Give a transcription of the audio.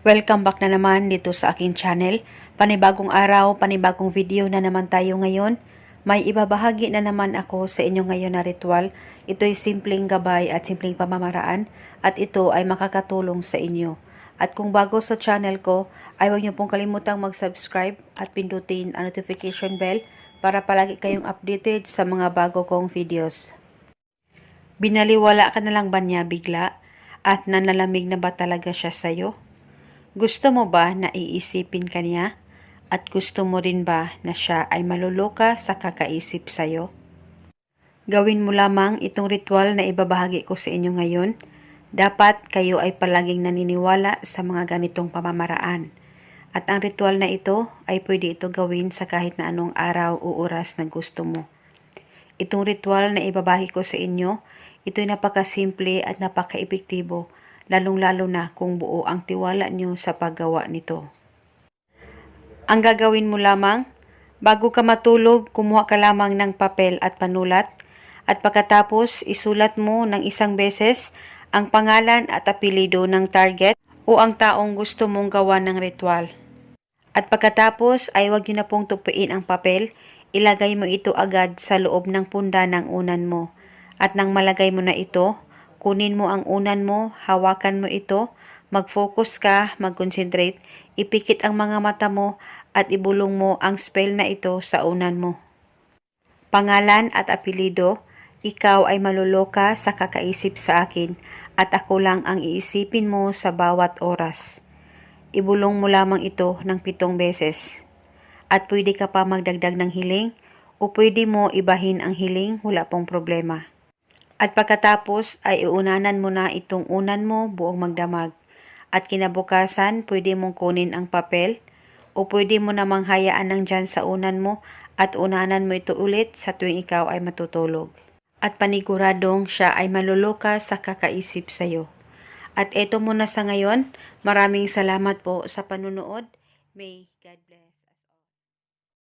Welcome back na naman dito sa aking channel. Panibagong araw, panibagong video na naman tayo ngayon. May ibabahagi na naman ako sa inyo ngayon na ritual. Ito'y simpleng gabay at simpleng pamamaraan at ito ay makakatulong sa inyo. At kung bago sa channel ko, ay huwag niyo pong kalimutang mag-subscribe at pindutin ang notification bell para palagi kayong updated sa mga bago kong videos. Binaliwala ka na lang ba niya bigla at nanalamig na ba talaga siya sa'yo? Gusto mo ba na iisipin ka niya? At gusto mo rin ba na siya ay maluluka sa kakaisip sa'yo? Gawin mo lamang itong ritual na ibabahagi ko sa inyo ngayon. Dapat kayo ay palaging naniniwala sa mga ganitong pamamaraan. At ang ritual na ito ay pwede ito gawin sa kahit na anong araw o oras na gusto mo. Itong ritual na ibabahi ko sa inyo, ito'y napakasimple at napaka-epektibo, lalong-lalo na kung buo ang tiwala nyo sa paggawa nito. Ang gagawin mo lamang, bago ka matulog, kumuha ka lamang ng papel at panulat, at pagkatapos isulat mo ng isang beses ang pangalan at apelido ng target o ang taong gusto mong gawa ng ritual. At pagkatapos ay huwag nyo na pong tupiin ang papel, ilagay mo ito agad sa loob ng punda ng unan mo. At nang malagay mo na ito, kunin mo ang unan mo, hawakan mo ito, mag-focus ka, mag-concentrate, ipikit ang mga mata mo at ibulong mo ang spell na ito sa unan mo. Pangalan at apelido, ikaw ay maluloka sa kakaisip sa akin at ako lang ang iisipin mo sa bawat oras. Ibulong mo lamang ito ng pitong beses. At pwede ka pa magdagdag ng hiling o pwede mo ibahin ang hiling, wala pong problema. At pagkatapos ay iunanan mo na itong unan mo buong magdamag. At kinabukasan, pwede mong kunin ang papel o pwede mo namang hayaan ng dyan sa unan mo at unanan mo ito ulit sa tuwing ikaw ay matutulog. At paniguradong siya ay maluluka sa kakaisip sa'yo. At eto muna sa ngayon, maraming salamat po sa panunood. May God bless.